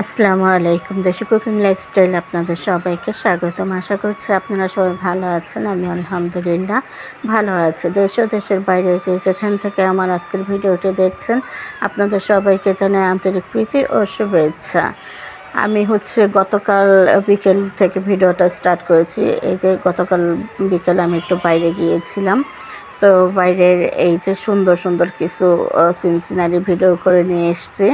আসসালামু আলাইকুম, দেশি কুকিং লাইফস্টাইল আপনাদের সবাইকে স্বাগতম। আশা করছি আপনারা সবাই ভালো আছেন, আমি আলহামদুলিল্লাহ ভালো আছি। দেশ ও দেশের বাইরে যে যেখান থেকে আমার আজকের ভিডিওটি দেখছেন, আপনাদের সবাইকে জানাই আন্তরিক প্রীতি ও শুভেচ্ছা। আমি হচ্ছে গতকাল বিকেল থেকে ভিডিওটা স্টার্ট করেছি। এই যে গতকাল বিকেল আমি একটু বাইরে গিয়েছিলাম। তো বাইরের এই যে সুন্দর সুন্দর কিছু সিন সিনারি ভিডিও করে নিয়ে এসছি।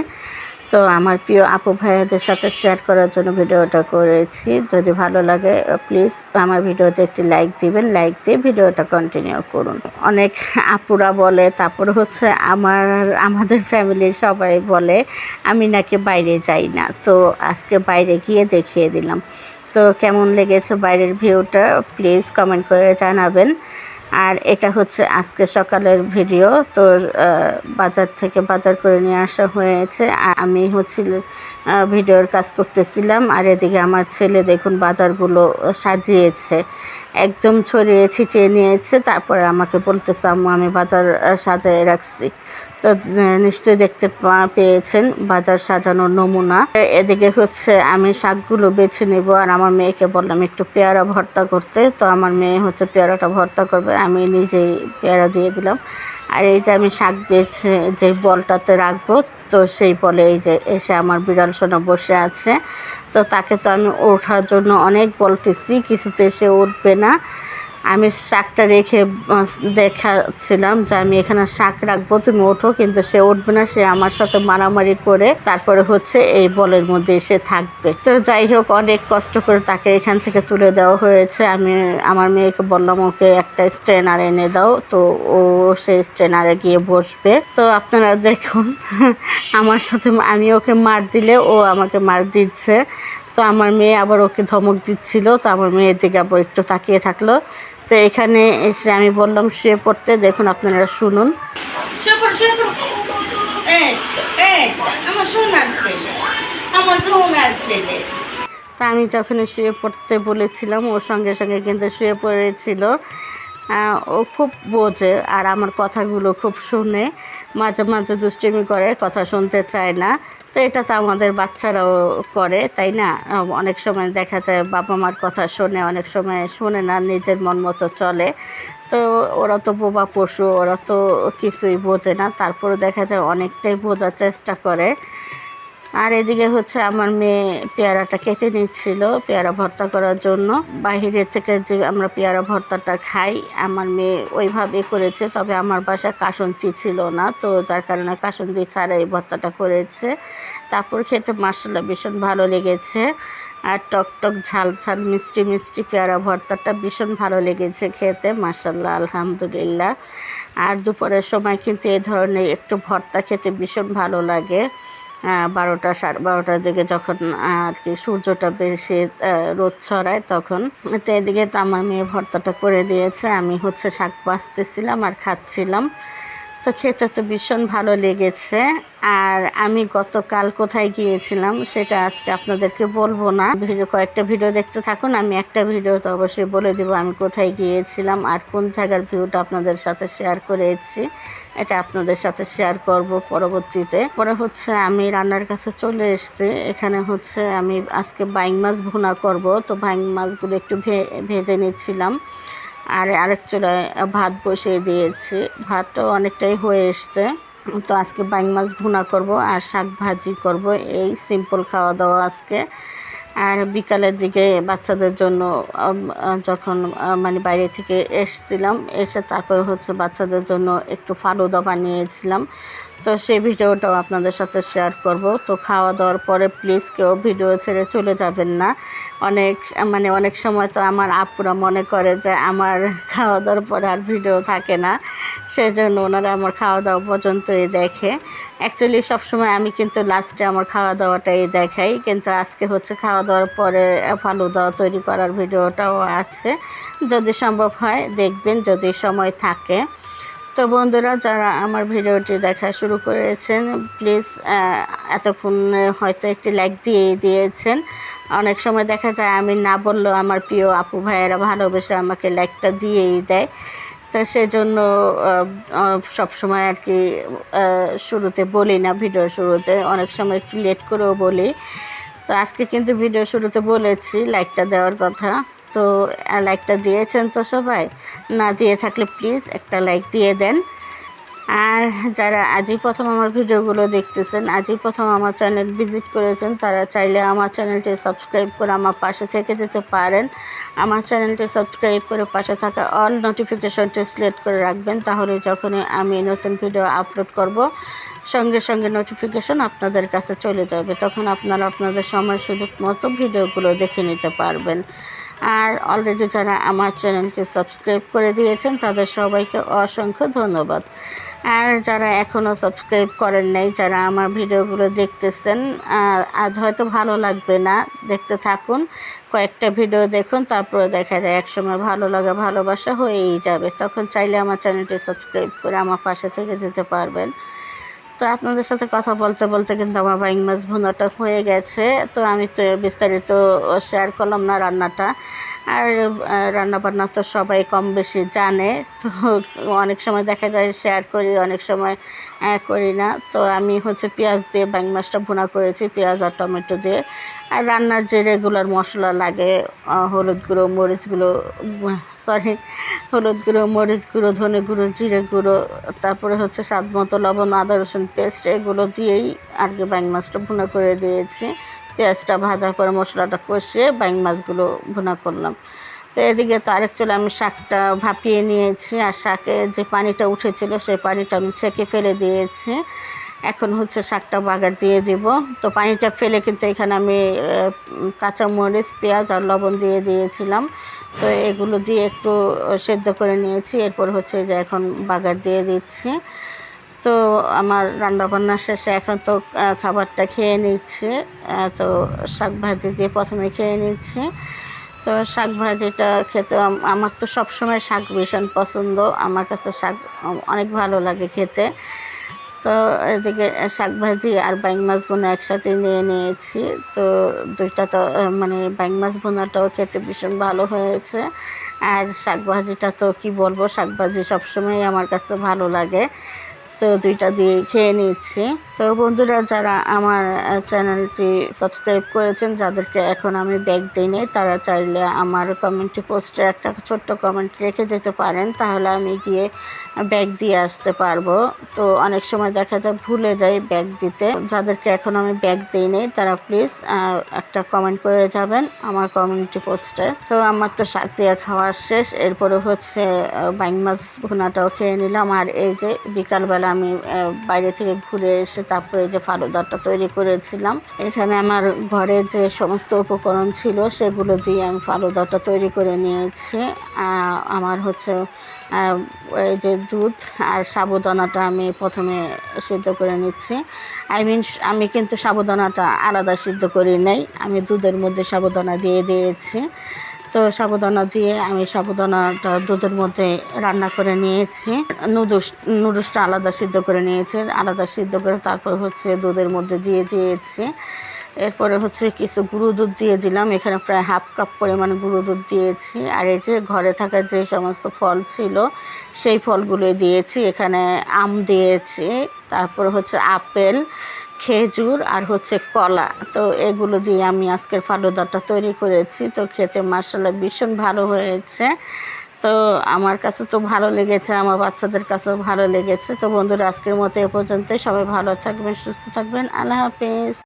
তো আমার প্রিয় আপু ভাইয়াদের সাথে শেয়ার করার জন্য ভিডিওটা করেছি। যদি ভালো লাগে প্লিজ আমার ভিডিওতে একটি লাইক দিবেন। লাইক দিয়ে ভিডিওটা কন্টিনিউ করুন। অনেক আপুরা বলে, তারপর হচ্ছে আমার, আমাদের ফ্যামিলির সবাই বলে, আমি নাকি বাইরে যাই না। তো আজকে বাইরে গিয়ে দেখিয়ে দিলাম। তো কেমন লেগেছে বাইরের ভিউটা প্লিজ কমেন্ট করে জানাবেন। আর এটা হচ্ছে আজকে সকালের ভিডিও। তোর বাজার থেকে বাজার করে নিয়ে আসা হয়েছে। আমি হচ্ছিল ভিডিওর কাজ করতেছিলাম। আর এদিকে আমার ছেলে দেখুন বাজারগুলো সাজিয়েছে। একদম ছড়িয়ে ছিটিয়ে নিয়েছে। তারপরে আমাকে বলতেছে, আম্মু, আমি বাজার সাজিয়ে রাখছি। তো নিশ্চয়ই দেখতে পেয়েছেন বাজার সাজানোর নমুনা। এদিকে হচ্ছে আমি শাকগুলো বেছে নেব আর আমার মেয়েকে বললাম একটু পেয়ারা ভর্তা করতে। তো আমার মেয়ে হচ্ছে পেয়ারাটা ভর্তা করবে, আমি নিজেই পেয়ারা দিয়ে দিলাম। আর এই যে আমি শাক বেছে, যে বলটাতে রাখব, তো সেই বলে এই যে এসে আমার বিড়াল সোনা বসে আছে। তো তাকে তো আমি ওঠার জন্য অনেক বলতেছি, কিছুতে সে উঠবে না। আমি শাকটা রেখে দেখাচ্ছিলাম যে আমি এখানে শাক রাখব, তুমি ওঠো, কিন্তু সে উঠবে না, সে আমার সাথে মারামারি করে তারপরে হচ্ছে এই বলের মধ্যে এসে থাকবে। তো যাই হোক, অনেক কষ্ট করে তাকে এখান থেকে তুলে দেওয়া হয়েছে। আমি, আমার মেয়েকে বললাম, ওকে একটা স্ট্রেনার এনে দাও। তো ও সেই স্ট্রেনারে গিয়ে বসবে। তো আপনারা দেখুন, আমার সাথে আমি ওকে মার দিলে ও আমাকে মার দিচ্ছে। তো আমার মেয়ে আবার ওকে ধমক দিচ্ছিল। তো আমার মেয়ের দিকে আবার একটু তাকিয়ে থাকল। তো এখানে এসে আমি বললাম শুয়ে পড়তে দেখুন আপনারা শুনুন। তা আমি যখন শুয়ে পড়তে বলেছিলাম ওর সঙ্গে সঙ্গে কিন্তু শুয়ে পড়েছিল। ও খুব বোঝে আর আমার কথাগুলো খুব শুনে মাঝে মাঝে দুষ্টিমি করে কথা শুনতে চায় না। তো এটা তো আমাদের বাচ্চারাও করে, তাই না? অনেক সময় দেখা যায় বাবা মার কথা শোনে, অনেক সময় শোনে না, নিজের মন মতো চলে। তো ওরা তো বোবা পশু, ওরা তো কিছুই বোঝে না। তারপরে দেখা যায় অনেকটাই বোঝার চেষ্টা করে। আর এদিকে হচ্ছে আমার মেয়ে পেয়ারাটা কেটে নিচ্ছিল, পেয়ারা ভর্তা করার জন্য। বাহিরের থেকে যে আমরা পেয়ারা ভর্তাটা খাই, আমার মেয়ে ওইভাবে করেছে, তবে আমার বাসায় কাসন্তি ছিল না, তো যার কারণে কাসন্তি ছাড়া এই ভর্তাটা করেছে। তারপর খেতে মাসাল্লা ভীষণ ভালো লেগেছে, আর টক টক ঝাল ঝাল মিষ্টি মিষ্টি পেয়ারা ভর্তাটা ভীষণ ভালো লেগেছে খেতে মাসাল্লাহ আলহামদুলিল্লাহ। আর দুপুরের সময় কিন্তু এই ধরনের একটু ভর্তা খেতে ভীষণ ভালো লাগে। বারোটা সাড়ে বারোটার দিকে যখন আর কি সূর্যটা বেশি রোদ ছড়ায় তখন তো এদিকে তো আমার মেয়ে ভর্তাটা করে দিয়েছে। আমি হচ্ছে শাক বাঁচতেছিলাম আর খাচ্ছিলাম। তো খেতে তো ভীষণ ভালো লেগেছে। আর আমি গতকাল কোথায় গিয়েছিলাম সেটা আজকে আপনাদেরকে বলব না। ভিডিও কয়েকটা ভিডিও দেখতে থাকুন, আমি একটা ভিডিও তো অবশ্যই বলে দেবো আমি কোথায় গিয়েছিলাম আর কোন জায়গার ভিউটা আপনাদের সাথে শেয়ার করেছি। এটা আপনাদের সাথে শেয়ার করব পরবর্তীতে। পরে হচ্ছে আমি রান্নার কাছে চলে এসেছি। এখানে হচ্ছে আমি আজকে বাইং মাছ ভুনা করব। তো বাইং মাছগুলো একটু ভে, ভেজে নিচ্ছিলাম। আর আরেক চুলায় ভাত বসিয়ে দিয়েছি। ভাতও অনেকটাই হয়ে এসছে। তো আজকে বাইং মাছ ভুনা করব আর শাক ভাজি করব। এই সিম্পল খাওয়া দাওয়া আজকে। আর বিকালের দিকে বাচ্চাদের জন্য যখন মানে বাইরে থেকে এসছিলাম, এসে তারপর হচ্ছে বাচ্চাদের জন্য একটু ফালুদা বানিয়েছিলাম। তো সেই ভিডিওটাও আপনাদের সাথে শেয়ার করব। তো খাওয়া দাওয়ার পরে প্লিজ কেউ ভিডিও ছেড়ে চলে যাবেন না। অনেক মানে অনেক সময় তো আমার আপুরা মনে করে যে আমার খাওয়া দাওয়ার পরে আর ভিডিও থাকে না। সেই জন্য ওনারা আমার খাওয়া দাওয়া পর্যন্তই দেখে। অ্যাকচুয়ালি সবসময় আমি কিন্তু লাস্টে আমার খাওয়া দাওয়াটাই দেখাই। কিন্তু আজকে হচ্ছে খাওয়া দাওয়ার পরে ফালুদা তৈরি করার ভিডিওটাও আছে। যদি সম্ভব হয় দেখবেন, যদি সময় থাকে। তো বন্ধুরা, যারা আমার ভিডিওটি দেখা শুরু করেছেন প্লিজ এতক্ষণ হয়তো একটি লাইক দিয়ে দিয়েছেন। অনেক সময় দেখা যায় আমি না বললেও আমার প্রিয় আপু ভাইয়েরা ভালোবেসে আমাকে লাইকটা দিয়েই দেয়। তো সেজন্য সবসময় আর কি শুরুতে বলি না ভিডিও শুরুতে, অনেক সময় একটু লেট করেও বলি। তো আজকে কিন্তু ভিডিও শুরুতে বলেছি লাইকটা দেওয়ার কথা। তো লাইকটা দিয়েছেন তো সবাই। না দিয়ে থাকলে প্লিজ একটা লাইক দিয়ে দেন। আর যারা আজই প্রথম আমার ভিডিওগুলো দেখতেছেন, আজই প্রথম আমার চ্যানেল ভিজিট করেছেন, তারা চাইলে আমার চ্যানেলটি সাবস্ক্রাইব করে আমার পাশে থেকে যেতে পারেন। আমার চ্যানেলটি সাবস্ক্রাইব করে পাশে থাকা অল নোটিফিকেশনটি সিলেক্ট করে রাখবেন, তাহলে যখনই আমি নতুন ভিডিও আপলোড করব, সঙ্গে সঙ্গে নোটিফিকেশন আপনাদের কাছে চলে যাবে। তখন আপনারা আপনাদের সময় সুযোগ মতো ভিডিওগুলো দেখে নিতে পারবেন। আর অলরেডি যারা আমার চ্যানেলটি সাবস্ক্রাইব করে দিয়েছেন, তাদের সবাইকে অসংখ্য ধন্যবাদ। আর যারা এখনও সাবস্ক্রাইব করেন নাই, যারা আমার ভিডিওগুলো দেখতেছেন আজ হয়তো ভালো লাগবে না, দেখতে থাকুন। কয়েকটা ভিডিও দেখুন, তারপরে দেখা যায় একসময় ভালো লাগা, ভালোবাসা হয়েই যাবে। তখন চাইলে আমার চ্যানেলটি সাবস্ক্রাইব করে আমার পাশে থেকে যেতে পারবেন। তো আপনাদের সাথে কথা বলতে বলতে কিন্তু আমার বাইং মাছ ভুনাটা হয়ে গেছে। তো আমি তো বিস্তারিত শেয়ার করলাম না রান্নাটা। আর রান্না বান্না তো সবাই কম বেশি জানে। তো অনেক সময় দেখা যায় শেয়ার করি, অনেক সময় করি না। তো আমি হচ্ছে পেঁয়াজ দিয়ে বাইং মাছটা ভুনা করেছি, পেঁয়াজ আর টমেটো দিয়ে। আর রান্নার যে রেগুলার মশলা লাগে হলুদ গুঁড়ো, মরিচ গুঁড়ো সরি হলুদ গুঁড়ো মরিচ গুঁড়ো ধনে গুঁড়ো জিরে গুঁড়ো তারপরে হচ্ছে স্বাদ মতো লবণ আদা রসুন পেস্ট এগুলো দিয়েই আর কি ব্যাং মাছটা ভুনা করে দিয়েছি। পেঁয়াজটা ভাজা করে মশলাটা কষিয়ে ব্যাং মাছগুলো ভুনা করলাম। তো এদিকে তো আরেক চলে আমি শাকটা ভাপিয়ে নিয়েছি আর শাকে যে পানিটা উঠেছিল সেই পানিটা আমি ছেঁকে ফেলে দিয়েছি। এখন হচ্ছে শাকটা বাগার দিয়ে দিব। তো পানিটা ফেলে কিন্তু এখানে আমি আহ, কাঁচা মরিচ পেঁয়াজ আর লবণ দিয়ে দিয়েছিলাম। তো এগুলো দিয়ে একটু সেদ্ধ করে নিয়েছি। এরপর হচ্ছে যে এখন বাগার দিয়ে দিচ্ছি। তো আমার রান্না বান্না শেষে এখন তো খাবারটা খেয়ে নিচ্ছি। তো শাক ভাজি দিয়ে প্রথমে খেয়ে নিচ্ছি। তো শাক ভাজিটা খেতে আমার তো সবসময় শাক ভীষণ পছন্দ। আমার কাছে শাক অনেক ভালো লাগে খেতে। তো এদিকে শাক ভাজি আর ব্যাঙ মাছ বোনা একসাথে নিয়ে নিয়েছি। তো দুইটা তো মানে ব্যাঙ মাছ বোনাটাও খেতে ভীষণ ভালো হয়েছে। আর শাক ভাজিটা তো কি বলব, শাক ভাজি সবসময় আমার কাছে ভালো লাগে। তো দুইটা দিয়ে খেয়ে নিচ্ছি। তো বন্ধুরা, যারা আমার চ্যানেলটি সাবস্ক্রাইব করেছেন, যাদেরকে এখন আমি ব্যাগ দিইনি তারা চাইলে আমার কমেন্টে পোস্টে একটা ছোট্ট কমেন্ট রেখে যেতে পারেন, তাহলে আমি গিয়ে ব্যাগ দিয়ে আসতে পারব। তো অনেক সময় দেখা যায় ভুলে যাই ব্যাগ দিতে। যাদেরকে এখন আমি ব্যাগ দিই দিইনি তারা প্লিজ একটা কমেন্ট করে যাবেন আমার কমিউনিটি পোস্টে তো আমার তো শাক দিয়ে খাওয়া শেষ, এরপরে হচ্ছে বাইং মাছ ভুনাটাও খেয়ে নিলাম। আর এই যে বিকালবেলা আমি বাইরে থেকে ঘুরে এসে তারপরে যে ফালুদাটা তৈরি করেছিলাম, এখানে আমার ঘরে যে সমস্ত উপকরণ ছিল সেগুলো দিয়ে আমি ফালুদাটা তৈরি করে নিয়েছি। আমার হচ্ছে এই যে দুধ আর সাবুদানাটা আমি প্রথমে সিদ্ধ করে নিচ্ছি। আই মিন আমি কিন্তু সাবুদানাটা আলাদা সিদ্ধ করি নাই, আমি দুধের মধ্যে সাবুদানা দিয়ে দিয়েছি। তো সাবুদানা দিয়ে আমি সাবুদানাটা দুধের মধ্যে রান্না করে নিয়েছি। নুডলস, নুডলসটা আলাদা সিদ্ধ করে নিয়েছি, আলাদা সিদ্ধ করে তারপর হচ্ছে দুধের মধ্যে দিয়ে দিয়েছি। এরপরে হচ্ছে কিছু গুঁড়ো দুধ দিয়ে দিলাম, এখানে প্রায় হাফ কাপ পরিমাণ গুঁড়ো দুধ দিয়েছি। আর এই যে ঘরে থাকা যে সমস্ত ফল ছিল, সেই ফলগুলো দিয়েছি। এখানে আম দিয়েছি, তারপর হচ্ছে আপেল খেজুর আর হচ্ছে কলা। তো এগুলো দিয়ে আমি আজকের ফালুদাটা তৈরি করেছি। তো খেতে মাসাল্লাহ ভীষণ ভালো হয়েছে। তো আমার কাছে তো ভালো লেগেছে, আমার বাচ্চাদের কাছেও ভালো লেগেছে। তো বন্ধুরা, আজকের মতো এ পর্যন্তই। সবাই ভালো থাকবেন, সুস্থ থাকবেন। আল্লাহ হাফিজ।